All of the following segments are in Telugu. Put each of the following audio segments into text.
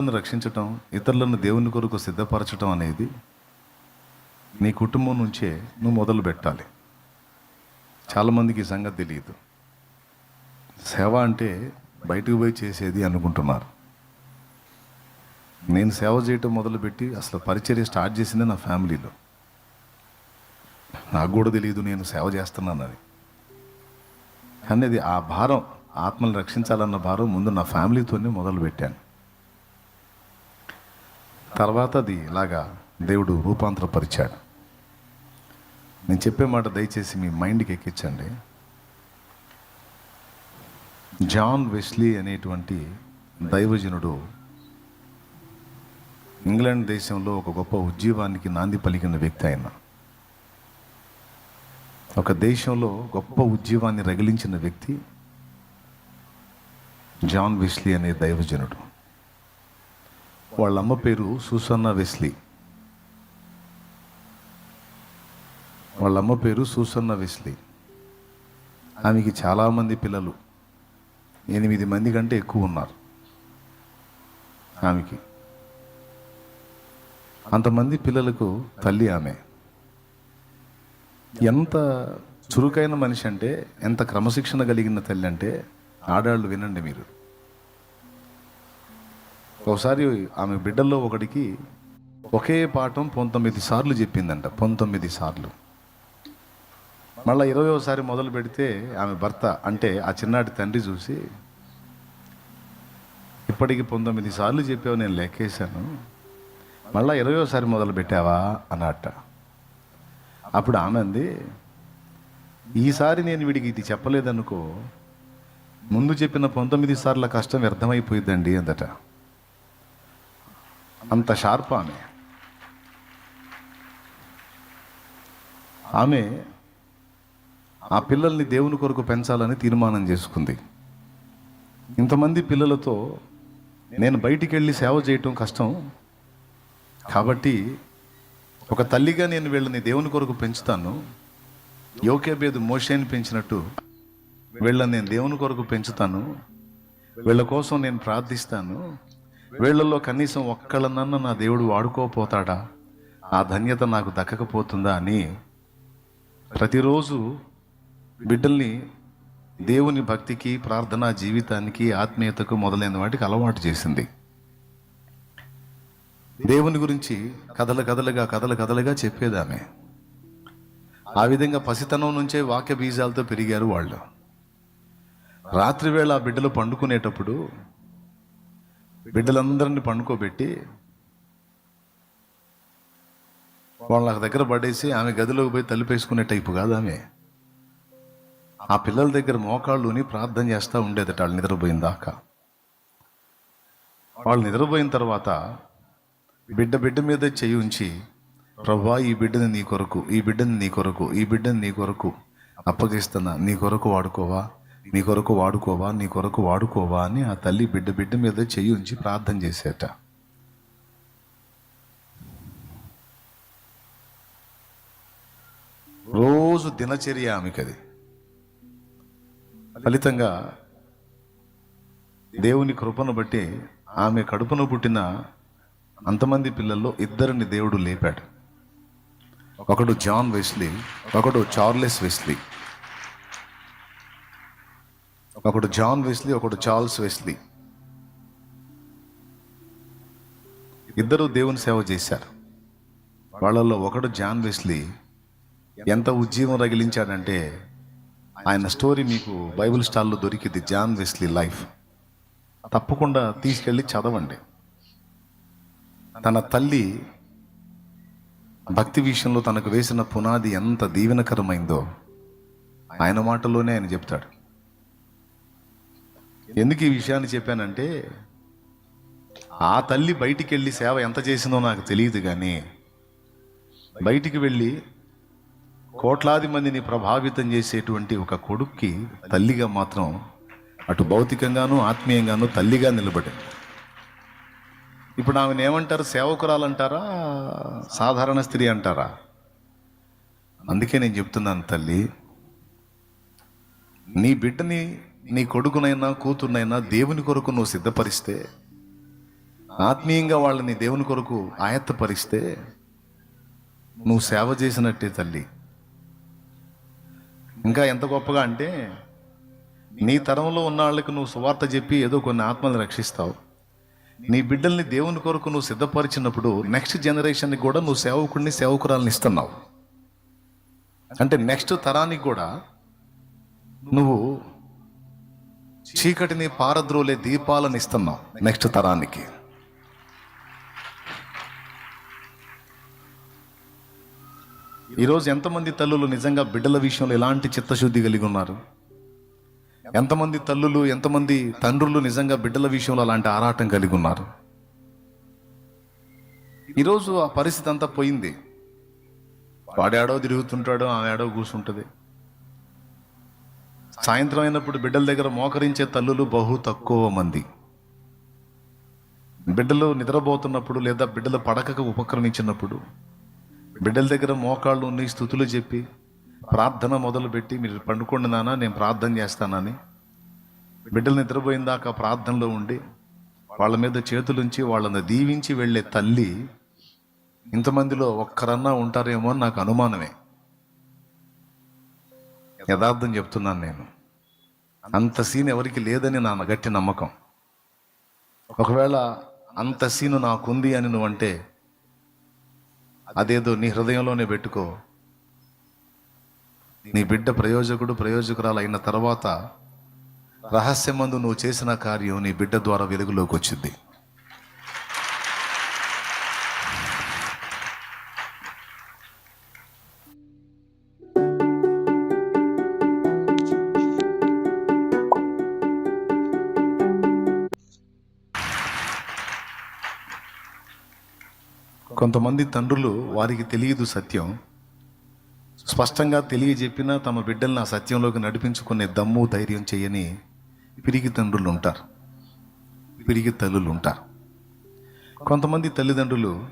ఇతరులను రక్షించటం ఇతరులను దేవుని కొరకు సిద్ధపరచడం అనేది నీ కుటుంబం నుంచే నువ్వు మొదలు పెట్టాలి. చాలామందికి ఈ సంగతి తెలియదు. సేవ అంటే బయటకు పోయి చేసేది అనుకుంటున్నారు. నేను సేవ చేయటం మొదలుపెట్టి అసలు పరిచర్య స్టార్ట్ చేసిందే నా ఫ్యామిలీలో. నాకు కూడా తెలియదు నేను సేవ చేస్తున్నానని కానీ అది ఆ భారం ఆత్మను రక్షించాలన్న భారం ముందు నా ఫ్యామిలీతోనే మొదలు పెట్టాను తర్వాత అది ఇలాగా దేవుడు రూపాంతరపరిచాడు. నేను చెప్పే మాట దయచేసి మీ మైండ్కి ఎక్కించండి. జాన్ వెస్లీ అనేటువంటి దైవజనుడు ఇంగ్లాండ్ దేశంలో ఒక గొప్ప ఉద్యమానికి నాంది పలికిన వ్యక్తి ఆయన. ఒక దేశంలో గొప్ప ఉద్యమాన్ని రగిలించిన వ్యక్తి జాన్ వెస్లీ అనే దైవజనుడు. వాళ్ళ అమ్మ పేరు సూసన్న వెస్లీ. వాళ్ళ అమ్మ పేరు సూసన్న వెస్లీ. ఆమెకి చాలామంది పిల్లలు. ఎనిమిది మంది కంటే ఎక్కువ ఉన్నారు. ఆమెకి. అంతమంది పిల్లలకు తల్లి ఆమె. ఎంత చురుకైన మనిషి అంటే ఎంత క్రమశిక్షణ కలిగిన తల్లి అంటే ఆడాళ్ళు వినండి మీరు. ఒకసారి ఆమె బిడ్డల్లో ఒకడికి ఒకే పాఠం పంతొమ్మిది సార్లు చెప్పిందంట పంతొమ్మిది సార్లు. మళ్ళీ ఇరవయోసారి మొదలు పెడితే ఆమె భర్త అంటే ఆ చిన్నాటి తండ్రి చూసి ఇప్పటికి పంతొమ్మిది సార్లు చెప్పావు నేను లెక్కేశాను. మళ్ళీ ఇరవయోసారి మొదలు పెట్టావా? అన్నట్ట. అప్పుడు ఆమె అంది ఈసారి నేను వీడికి ఇది చెప్పలేదనుకో ముందు చెప్పిన పంతొమ్మిది సార్ల కష్టం వ్యర్థమైపోయిందండి అందట. అంత షార్ప్ ఆమె. ఆమె ఆ పిల్లల్ని దేవుని కొరకు పెంచాలని తీర్మానం చేసుకుంది. ఇంతమంది పిల్లలతో నేను బయటికి వెళ్ళి సేవ చేయటం కష్టం. కాబట్టి ఒక తల్లిగా నేను వీళ్ళని దేవుని కొరకు పెంచుతాను. యోకేబేదు మోషేని పెంచినట్టు వీళ్ళని నేను దేవుని కొరకు పెంచుతాను. వీళ్ళ కోసం నేను ప్రార్థిస్తాను. వీళ్ళల్లో కనీసం ఒక్కళ్ళనన్న నా దేవుడు వాడుకోపోతాడా? ఆ ధన్యత నాకు దక్కకపోతుందా అని ప్రతిరోజు బిడ్డల్ని దేవుని భక్తికి ప్రార్థనా జీవితానికి ఆత్మీయతకు మొదలైన వాటికి అలవాటు చేసింది. దేవుని గురించి కథల కథలుగా కథల కథలుగా చెప్పేదామె. ఆ విధంగా పసితనం నుంచే వాక్య బీజాలతో పెరిగారు వాళ్ళు. రాత్రివేళ ఆ బిడ్డలు పండుకునేటప్పుడు బిడ్డలందరినీ పండుకోబెట్టి వాళ్ళ దగ్గర పడేసి ఆమె గదిలోకి పోయి తలుపేసుకునే టైపు కాదు ఆమె. ఆ పిల్లల దగ్గర మోకాళ్ళుని ప్రార్థన చేస్తూ ఉండేదట వాళ్ళు నిద్రపోయిన దాకా. వాళ్ళు నిద్రపోయిన తర్వాత బిడ్డ బిడ్డ మీద చేయి ఉంచి ప్రభా ఈ బిడ్డని నీ కొరకు ఈ బిడ్డని నీ కొరకు ఈ బిడ్డని నీ కొరకు అప్పగిస్తున్నా నీ కొరకు వాడుకోవా? నీ కొరకు వాడుకోవా నీ కొరకు వాడుకోవా అని ఆ తల్లి బిడ్డ బిడ్డ మీద చెయ్యి ఉంచి ప్రార్థన చేసేట. రోజు దినచర్య ఆమెకది. ఫలితంగా దేవుని కృపను బట్టి ఆమె కడుపున పుట్టిన అంతమంది పిల్లల్లో ఇద్దరిని దేవుడు లేపాడు. ఒకడు జాన్ వెస్లీ ఒకడు చార్లెస్ వెస్లీ. ఒకడు జాన్ వెస్లీ ఒకడు చార్ల్స్ వెస్లీ. ఇద్దరు దేవుని సేవ చేశారు. వాళ్ళల్లో ఒకడు జాన్ వెస్లీ ఎంత ఉజ్జీవం రగిలించాడంటే ఆయన స్టోరీ మీకు బైబిల్ స్టాల్లో దొరికింది జాన్ వెస్లీ లైఫ్. తప్పకుండా తీసుకెళ్ళి చదవండి. తన తల్లి భక్తి విషయంలో తనకు వేసిన పునాది ఎంత దీవెనకరమైందో ఆయన మాటలోనే ఆయన చెప్తాడు. ఎందుకు ఈ విషయాన్ని చెప్పానంటే ఆ తల్లి బయటికి వెళ్ళి సేవ ఎంత చేసిందో నాకు తెలియదు కానీ బయటికి వెళ్ళి కోట్లాది మందిని ప్రభావితం చేసేటువంటి ఒక కొడుక్కి తల్లిగా మాత్రం అటు భౌతికంగాను ఆత్మీయంగాను తల్లిగా నిలబడింది. ఇప్పుడు ఆమెను ఏమంటారు? సేవకురాలంటారా? సాధారణ స్త్రీ అంటారా? అందుకే నేను చెప్తున్నాను తల్లి నీ బిడ్డని నీ కొడుకునైనా కూతురునైనా దేవుని కొరకు నువ్వు సిద్ధపరిస్తే ఆత్మీయంగా వాళ్ళని దేవుని కొరకు ఆయత్తపరిస్తే నువ్వు సేవ చేసినట్టే తల్లి. ఇంకా ఎంత గొప్పగా అంటే నీ తరంలో ఉన్న వాళ్ళకి నువ్వు సువార్త చెప్పి ఏదో కొన్ని ఆత్మలు రక్షిస్తావు. నీ బిడ్డల్ని దేవుని కొరకు నువ్వు సిద్ధపరిచినప్పుడు నెక్స్ట్ జనరేషన్కి కూడా నువ్వు సేవకుడిని సేవకురాలని ఇస్తున్నావు. అంటే నెక్స్ట్ తరానికి కూడా నువ్వు చీకటిని పారద్రోలే దీపాలను ఇస్తున్నాం నెక్స్ట్ తరానికి. ఈరోజు ఎంతమంది తల్లులు నిజంగా బిడ్డల విషయంలో ఎలాంటి చిత్తశుద్ధి కలిగి ఉన్నారు? ఎంతమంది తల్లులు ఎంతమంది తండ్రులు నిజంగా బిడ్డల విషయంలో అలాంటి ఆరాటం కలిగి ఉన్నారు? ఈరోజు ఆ పరిస్థితి అంతా పోయింది. వాడాడో తిరుగుతుంటాడో ఆమె ఆడో కూర్చుంటుంది. సాయంత్రం అయినప్పుడు బిడ్డల దగ్గర మోకరించే తల్లులు బహు తక్కువ మంది. బిడ్డలు నిద్రపోతున్నప్పుడు లేదా బిడ్డలు పడకకు ఉపక్రమించినప్పుడు బిడ్డల దగ్గర మోకాళ్ళు ఉన్నాయి స్థుతులు చెప్పి ప్రార్థన మొదలుపెట్టి మీరు పండుకోండి నాన్న నేను ప్రార్థన చేస్తానని. బిడ్డలు నిద్రపోయిన దాకా ప్రార్థనలో ఉండి వాళ్ళ మీద చేతులుంచి వాళ్ళని దీవించి వెళ్ళే తల్లి ఇంతమందిలో ఒక్కరన్నా ఉంటారేమో అని నాకు అనుమానమే. యథార్థం చెప్తున్నాను నేను. అంత సీన్ ఎవరికి లేదని నా గట్టి నమ్మకం. ఒకవేళ అంత సీను నాకుంది అని నువ్వు అంటే అదేదో నీ హృదయంలోనే పెట్టుకో. నీ బిడ్డ ప్రయోజకుడు ప్రయోజకురాలు అయిన తర్వాత రహస్యమందు నువ్వు చేసిన కార్యం నీ బిడ్డ ద్వారా వెలుగులోకి వచ్చింది. కొంతమంది తండ్రులు వారికి తెలియదు సత్యం. స్పష్టంగా తెలియజెప్పినా తమ బిడ్డల్ని ఆ సత్యంలోకి నడిపించుకునే దమ్ము ధైర్యం చేయని పిరిగి తండ్రులు ఉంటారు పిరిగి తల్లులు ఉంటారు కొంతమంది తల్లిదండ్రులు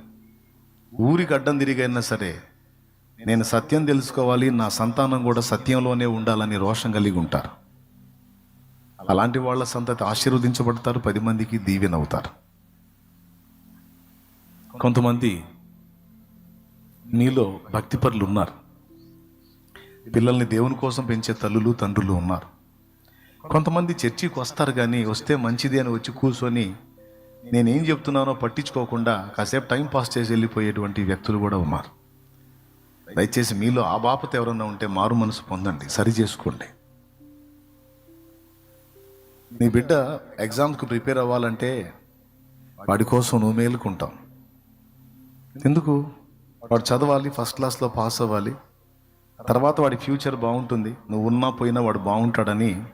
ఊరికి అడ్డం తిరిగైనా సరే నేను సత్యం తెలుసుకోవాలి నా సంతానం కూడా సత్యంలోనే ఉండాలని రోషం కలిగి ఉంటారు. అలాంటి వాళ్ళ సంతతి ఆశీర్వదించబడతారు పది మందికి దీవెనవుతారు. కొంతమంది మీలో భక్తిపరులు ఉన్నారు పిల్లల్ని దేవుని కోసం పెంచే తల్లులు తండ్రులు ఉన్నారు. కొంతమంది చర్చికి వస్తారు కానీ వస్తే మంచిది అని వచ్చి కూర్చొని నేనేం చెప్తున్నానో పట్టించుకోకుండా కాసేపు టైం పాస్ చేసి వెళ్ళిపోయేటువంటి వ్యక్తులు కూడా ఉన్నారు. దయచేసి మీలో ఆ బాపత ఎవరన్నా ఉంటే మారు మనసు పొందండి సరి చేసుకోండి. నీ బిడ్డ ఎగ్జామ్స్కి ప్రిపేర్ అవ్వాలంటే వాడి కోసం నువ్వు మేలుకుంటావు. ఎందుకు? వాడు చదవాలి ఫస్ట్ క్లాస్లో పాస్ అవ్వాలి. తర్వాత వాడి ఫ్యూచర్ బాగుంటుంది. నువ్వు ఉన్నా పోయినా వాడు బాగుంటాడని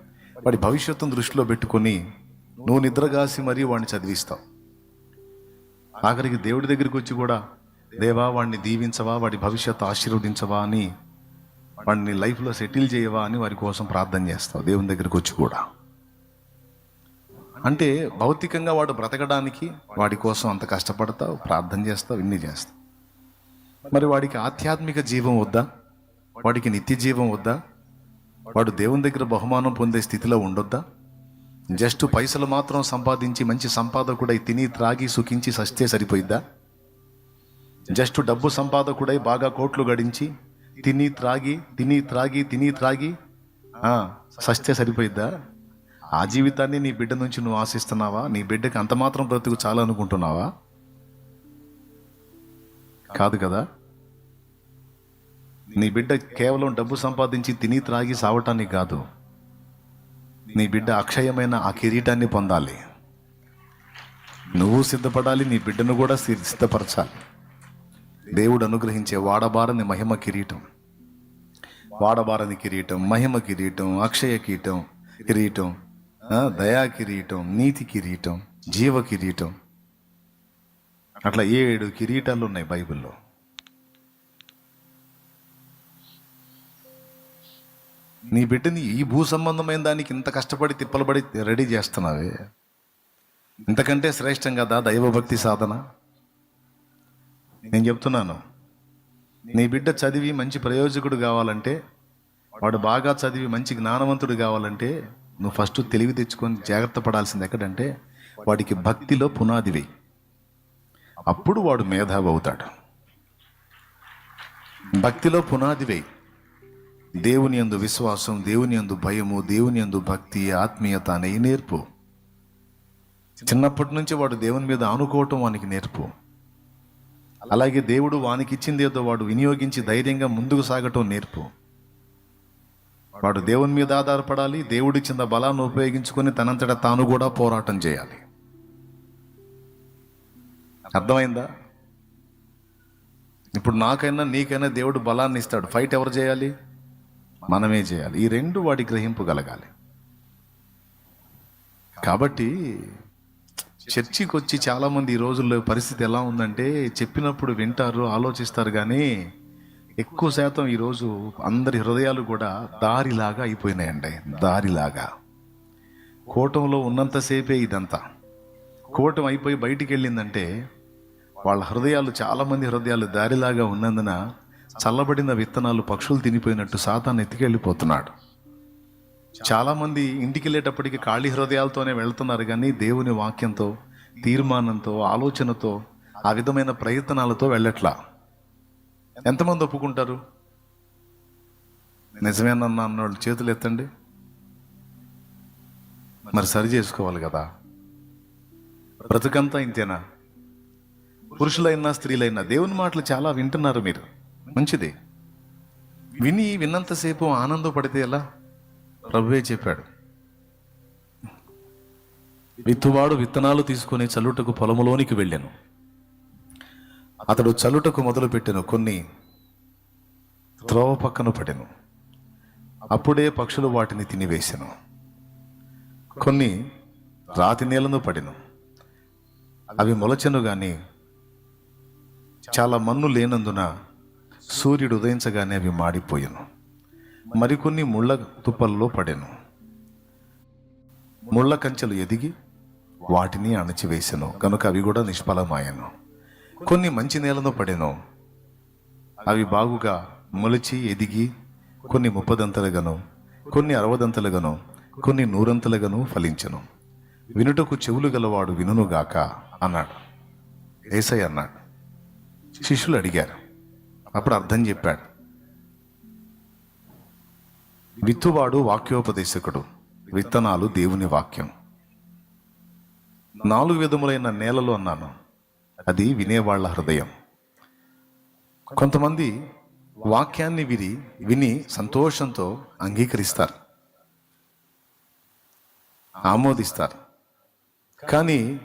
వాడి భవిష్యత్తును దృష్టిలో పెట్టుకొని నువ్వు నిద్రగాసి మరీ వాడిని చదివిస్తావు. ఆఖరికి దేవుడి దగ్గరికి వచ్చి కూడా దేవా వాడిని దీవించవా వాడి భవిష్యత్తు ఆశీర్వదించవా అని వాడిని లైఫ్లో సెటిల్ చేయవా అని వారి కోసం ప్రార్థన చేస్తావు దేవుని దగ్గరికి వచ్చి కూడా. అంటే భౌతికంగా వాడు బ్రతకడానికి వాడి కోసం అంత కష్టపడతావు ప్రార్థన చేస్తావు ఇన్ని చేస్తావు. మరి వాడికి ఆధ్యాత్మిక జీవం వద్దా? వాడికి నిత్య జీవం వద్దా? వాడు దేవుని దగ్గర బహుమానం పొందే స్థితిలో ఉండొద్దా? జస్ట్ పైసలు మాత్రం సంపాదించి మంచి సంపాదకుడై తిని త్రాగి సుఖించి సస్తే సరిపోయిద్దా? జస్ట్ డబ్బు సంపాదకుడై బాగా కోట్లు గడించి తిని త్రాగి తిని త్రాగి తిని త్రాగి సస్తే సరిపోయిద్దా? ఆ జీవితాన్ని నీ బిడ్డ నుంచి నువ్వు ఆశిస్తున్నావా? నీ బిడ్డకి అంత మాత్రం బ్రతుకు చాలా అనుకుంటున్నావా కాదు కదా. నీ బిడ్డ కేవలం డబ్బు సంపాదించి తిని త్రాగి సావటానికి కాదు. నీ బిడ్డ అక్షయమైన ఆ కిరీటాన్ని పొందాలి. నువ్వు సిద్ధపడాలి నీ బిడ్డను కూడా సిద్ధపరచాలి. దేవుడు అనుగ్రహించే వాడబారని మహిమ కిరీటం. వాడబారని కిరీటం మహిమ కిరీటం అక్షయ కిరీటం కిరీటం. దయా కిరీటం నీతి కిరీటం జీవ కిరీటం. అట్లా ఏడు కిరీటాలు ఉన్నాయి బైబిల్లో. నీ బిడ్డని ఈ భూ సంబంధమైన దానికి ఇంత కష్టపడి తిప్పలబడి రెడీ చేస్తున్నావే? ఇంతకంటే శ్రేష్టం కదా దైవభక్తి సాధన? నేను చెప్తున్నాను నీ బిడ్డ చదివి మంచి ప్రయోజకుడు కావాలంటే వాడు బాగా చదివి మంచి జ్ఞానవంతుడు కావాలంటే నువ్వు ఫస్ట్ తెలివి తెచ్చుకొని జాగ్రత్త పడాల్సింది ఎక్కడంటే వాడికి భక్తిలో పునాది వేయి. అప్పుడు వాడు మేధావి అవుతాడు. భక్తిలో పునాది వేయి. దేవుని యందు విశ్వాసం దేవుని యందు భయము దేవుని యందు భక్తి ఆత్మీయత అనేవి నేర్పు. చిన్నప్పటి నుంచి వాడు దేవుని మీద ఆనుకోవటం వానికి నేర్పు. అలాగే దేవుడు వానికి ఇచ్చింది ఏదో వాడు వినియోగించి ధైర్యంగా ముందుకు సాగటం నేర్పు. వాడు దేవుని మీద ఆధారపడాలి దేవుడిచ్చిన బలాన్ని ఉపయోగించుకొని తనంతట తాను కూడా పోరాటం చేయాలి. అర్థమైందా? ఇప్పుడు నాకైనా నీకైనా దేవుడు బలాన్ని ఇస్తాడు. ఫైట్ ఎవరు చేయాలి? మనమే చేయాలి. ఈ రెండు వాడి గ్రహింపు కలగాలి. కాబట్టి చర్చికి వచ్చి చాలామంది ఈ రోజుల్లో పరిస్థితి ఎలా ఉందంటే చెప్పినప్పుడు వింటారు ఆలోచిస్తారు కానీ ఎక్కువ శాతం ఈరోజు అందరి హృదయాలు కూడా దారిలాగా అయిపోయినాయండి. దారిలాగా. కూటంలో ఉన్నంతసేపే ఇదంతా. కూటం అయిపోయి బయటికి వెళ్ళిందంటే వాళ్ళ హృదయాలు చాలామంది హృదయాలు దారిలాగా ఉన్నందున చల్లబడిన విత్తనాలు పక్షులు తినిపోయినట్టు సాతాన్ని ఎత్తికెళ్ళిపోతున్నాడు. చాలామంది ఇంటికి వెళ్ళేటప్పటికి ఖాళీ హృదయాలతోనే వెళ్తున్నారు కానీ దేవుని వాక్యంతో తీర్మానంతో ఆలోచనతో ఆ విధమైన ప్రయత్నాలతో వెళ్ళట్లా. ఎంతమంది ఒప్పుకుంటారు? నిజమేనన్నా అన్నోళ్ళు చేతులు ఎత్తండి. మరి సరి చేసుకోవాలి కదా? బ్రతుకంతా ఇంతేనా? పురుషులైనా స్త్రీలైనా దేవుని మాటలు చాలా వింటున్నారు మీరు. మంచిది. విని విన్నంతసేపు ఆనందపడితే ఎలా? ప్రభువే చెప్పాడు. విత్తువాడు విత్తనాలు తీసుకుని చల్లుటకు పొలములోనికి వెళ్ళాను. అతడు చల్లుటకు మొదలుపెట్టిన కొన్ని త్రోవ పక్కన పడెను. అప్పుడే పక్షులు వాటిని తినివేశాను కొన్ని రాతి నేలను పడెను. అవి మొలచెను గాని చాలా మన్ను లేనందున సూర్యుడు ఉదయించగానే అవి మాడిపోయాను. మరికొన్ని ముళ్ళ తుప్పల్లో పడెను. ముళ్ళ కంచెలు ఎదిగి వాటిని అణచివేశాను కనుక అవి కూడా నిష్ఫలమాయను. కొన్ని మంచి నేలను పడెను. అవి బాగుగా మొలిచి ఎదిగి కొన్ని ముప్పదంతలుగాను కొన్ని అరవదంతలుగాను కొన్ని నూరంతలుగాను ఫలించను. వినుటకు చెవులు గలవాడు వినుగాక అన్నాడు. ఏసై అన్నాడు. శిష్యులు అడిగారు. అప్పుడు అర్థం చెప్పాడు. విత్తువాడు వాక్యోపదేశకుడు. విత్తనాలు దేవుని వాక్యం. నాలుగు విధములైన నేలలు అన్నాను. అది వినేవాళ్ళ హృదయం. కొంతమంది వాక్యాన్ని విని విని సంతోషంతో అంగీకరిస్తారు. ఆమోదిస్తారు. కానీ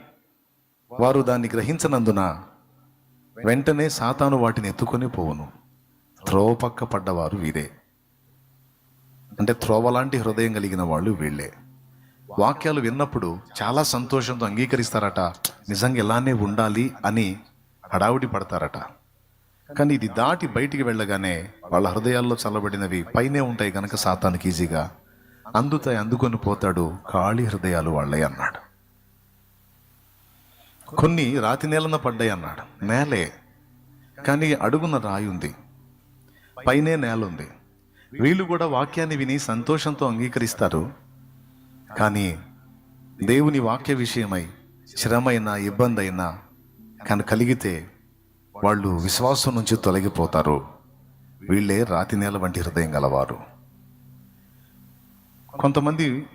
వారు దాన్ని గ్రహించనందున వెంటనే సాతాను వాటిని ఎత్తుకొని పోవును. త్రోవ పక్క పడ్డవారు వీరే. అంటే త్రోవ లాంటి హృదయం కలిగిన వాళ్ళు వీళ్ళే. వాక్యాలు విన్నప్పుడు చాలా సంతోషంతో అంగీకరిస్తారట. నిజంగా ఇలానే ఉండాలి అని హడావుడి పడతారట. కానీ ఇది దాటి బయటికి వెళ్ళగానే వాళ్ళ హృదయాల్లో చల్లబడినవి పైనే ఉంటాయి కనుక సాతానికి ఈజీగా. అందుతాయి అందుకొని పోతాడు ఖాళీ హృదయాలు వాళ్ళే అన్నాడు. కొన్ని రాతి నేలన పడ్డాయి అన్నాడు. నేలే. కానీ అడుగున రాయి ఉంది. పైనే నేల ఉంది. వీళ్ళు కూడా వాక్యాన్ని విని సంతోషంతో అంగీకరిస్తారు. కానీ దేవుని వాక్య విషయమై శ్రమైనా ఇబ్బంది అయినా కానీ కలిగితే వాళ్ళు విశ్వాసం నుంచి తొలగిపోతారు. వీళ్ళే రాతి నేల వంటి హృదయం గలవారు. కొంతమంది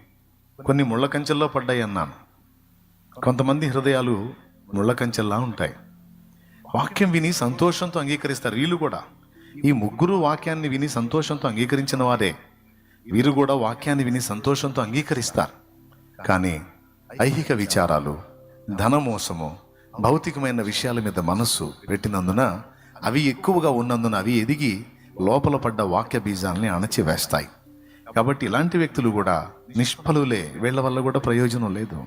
కొన్ని ముళ్ళ కంచెల్లో పడ్డాయి అన్నాను. కొంతమంది హృదయాలు ముళ్ళ కంచెల్లా ఉంటాయి. వాక్యం విని సంతోషంతో అంగీకరిస్తారు వీళ్ళు కూడా. ఈ ముగ్గురు వాక్యాన్ని విని సంతోషంతో అంగీకరించిన వారే. వీరు కూడా వాక్యాన్ని విని సంతోషంతో అంగీకరిస్తారు. కానీ ఐహిక విచారాలు ధనమోసము భౌతికమైన విషయాల మీద మనస్సు పెట్టినందున అవి ఎక్కువగా ఉన్నందున అవి ఎదిగి లోపల పడ్డ వాక్య బీజాల్ని అణచివేస్తాయి. కాబట్టి ఇలాంటి వ్యక్తులు కూడా నిష్ఫలులే వీళ్ళ వల్ల కూడా ప్రయోజనం లేదు.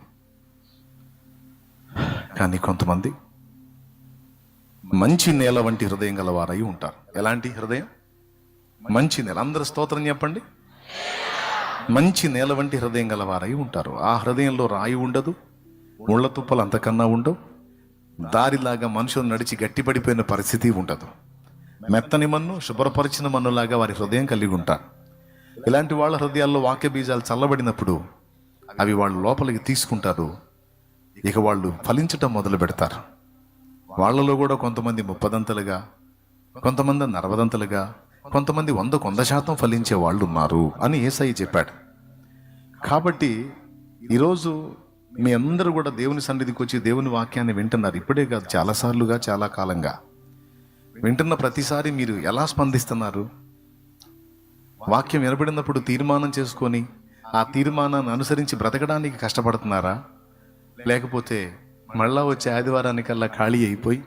కానీ కొంతమంది మంచి నేల వంటి హృదయం గలవారై ఉంటారు. ఎలాంటి హృదయం? మంచి నేల. అందరు స్తోత్రం చెప్పండి. మంచి నేల వంటి హృదయం గలవారై ఉంటారు. ఆ హృదయంలో రాయి ఉండదు. ముళ్ళ తుప్పలు అంతకన్నా ఉండవు. దారిలాగా మనుషులు నడిచి గట్టిపడిపోయిన పరిస్థితి ఉండదు. మెత్తని మన్ను శుభ్రపరిచిన మన్నులాగా వారి హృదయం కలిగి ఉంటారు. ఇలాంటి వాళ్ళ హృదయాల్లో వాక్య బీజాలు చల్లబడినప్పుడు అవి వాళ్ళు లోపలికి తీసుకుంటారు. ఇక వాళ్ళు ఫలించటం మొదలు పెడతారు. వాళ్ళలో కూడా కొంతమంది ముప్పదంతలుగా కొంతమంది నరవదంతలుగా కొంతమంది వంద కొంద శాతం ఫలించే వాళ్ళు ఉన్నారు అని ఏసై చెప్పాడు. కాబట్టి ఈరోజు మీ అందరూ కూడా దేవుని సన్నిధికి వచ్చి దేవుని వాక్యాన్ని వింటున్నారు. ఇప్పుడే కాదు చాలాసార్లుగా చాలా కాలంగా. వింటున్న ప్రతిసారి మీరు ఎలా స్పందిస్తున్నారు? వాక్యం వినబడినప్పుడు తీర్మానం చేసుకొని ఆ తీర్మానాన్ని అనుసరించి బ్రతకడానికి కష్టపడుతున్నారా? లేకపోతే మళ్ళా వచ్చే ఆదివారానికల్లా ఖాళీ అయిపోయి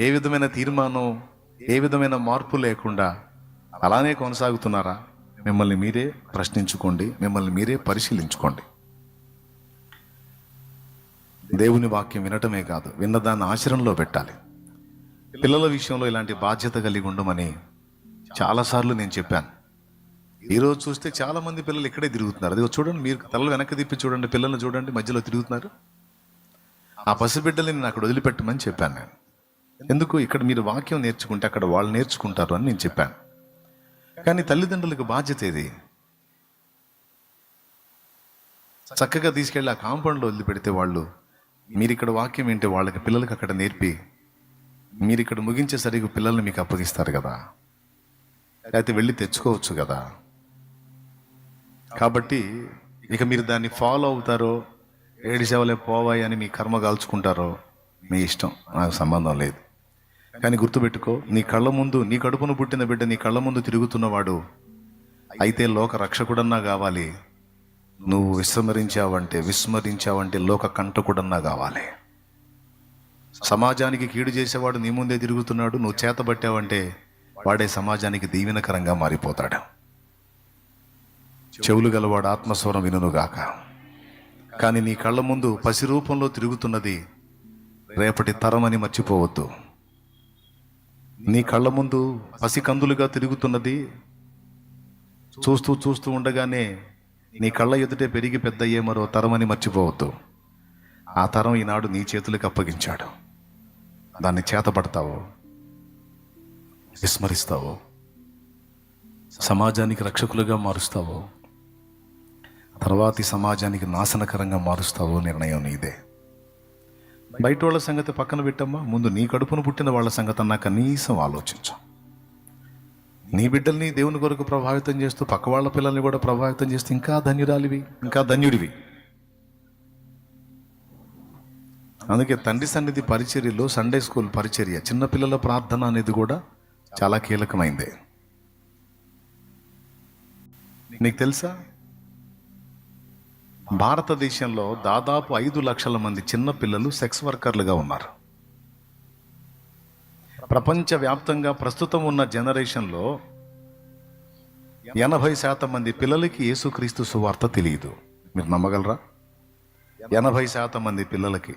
ఏ విధమైన తీర్మానం ఏ విధమైన మార్పు లేకుండా అలానే కొనసాగుతున్నారా? మిమ్మల్ని మీరే ప్రశ్నించుకోండి మిమ్మల్ని మీరే పరిశీలించుకోండి. దేవుని వాక్యం వినటమే కాదు విన్నదాన్ని ఆచరణలో పెట్టాలి. పిల్లల విషయంలో ఇలాంటి బాధ్యత కలిగి ఉండమని చాలాసార్లు నేను చెప్పాను. ఈరోజు చూస్తే చాలామంది పిల్లలు ఇక్కడే తిరుగుతున్నారు. అది చూడండి మీరు తలలు వెనక్కి తిప్పి చూడండి పిల్లల్ని చూడండి మధ్యలో తిరుగుతున్నారు. ఆ పసిబిడ్డల్ని నేను అక్కడ వదిలిపెట్టమని చెప్పాను నేను. ఎందుకు? ఇక్కడ మీరు వాక్యం నేర్చుకుంటే అక్కడ వాళ్ళు నేర్చుకుంటారు అని నేను చెప్పాను. కానీ తల్లిదండ్రులకు బాధ్యత ఏది? చక్కగా తీసుకెళ్ళి ఆ కాంపౌండ్లో వదిలిపెడితే వాళ్ళు మీరు ఇక్కడ వాక్యం ఏంటి వాళ్ళకి పిల్లలకి అక్కడ నేర్పి. మీరు ఇక్కడ ముగించేసరికి పిల్లల్ని మీకు అప్పగిస్తారు కదా. లేకపోతే వెళ్ళి తెచ్చుకోవచ్చు కదా. కాబట్టి ఇక మీరు దాన్ని ఫాలో అవుతారో ఏడు సేవలే పోవాయి అని మీ కర్మ కాల్చుకుంటారో మీ ఇష్టం. నాకు సంబంధం లేదు. కానీ గుర్తుపెట్టుకో నీ కళ్ళ ముందు నీ కడుపును పుట్టిన బిడ్డ నీ కళ్ళ ముందు తిరుగుతున్నవాడు. అయితే లోక రక్షకుడన్నా కావాలి. నువ్వు విస్మరించావంటే విస్మరించావంటే లోక కంటకుడన్నా కావాలి. సమాజానికి కీడు చేసేవాడు నీ ముందే తిరుగుతున్నాడు నువ్వు చేతబట్టావంటే వాడే సమాజానికి దీవెనకరంగా మారిపోతాడు. చెవులు గలవాడు ఆత్మస్వరం వినుగాక కానీ నీ కళ్ళ ముందు పసి రూపంలో తిరుగుతున్నది రేపటి తరమని మర్చిపోవద్దు. నీ కళ్ళ ముందు పసి కందులుగా తిరుగుతున్నది చూస్తూ చూస్తూ ఉండగానే నీ కళ్ళ ఎదుటే పెరిగి పెద్దయ్యే మరో తరమని మర్చిపోవద్దు. ఆ తరం ఈనాడు నీ చేతులకు అప్పగించాడు. దాన్ని చేతపడతావో విస్మరిస్తావో సమాజానికి రక్షకులుగా మారుస్తావో తర్వాతి సమాజానికి నాశనకరంగా మారుస్తావో నిర్ణయం నీదే. బయట వాళ్ళ సంగతి పక్కన పెట్టమ్మా ముందు నీ కడుపును పుట్టిన వాళ్ళ సంగతి అన్నా కనీసం ఆలోచించు. నీ బిడ్డల్ని దేవుని కొరకు ప్రభావితం చేస్తూ పక్క వాళ్ళ పిల్లల్ని కూడా ప్రభావితం చేస్తూ ఇంకా ధన్యురాలివి ఇంకా ధన్యుడివి. అందుకే తండ్రి సన్నిధి పరిచర్యలో సండే స్కూల్ పరిచర్య చిన్నపిల్లల ప్రార్థన అనేది కూడా చాలా కీలకమైంది. నీకు తెలుసా? భారతదేశంలో దాదాపు ఐదు లక్షల మంది చిన్నపిల్లలు సెక్స్ వర్కర్లుగా ఉన్నారు. ప్రపంచవ్యాప్తంగా ప్రస్తుతం ఉన్న జనరేషన్లో ఎనభై శాతం మంది పిల్లలకి యేసుక్రీస్తు సువార్త తెలియదు. మీరు నమ్మగలరా? ఎనభై శాతం మంది పిల్లలకి.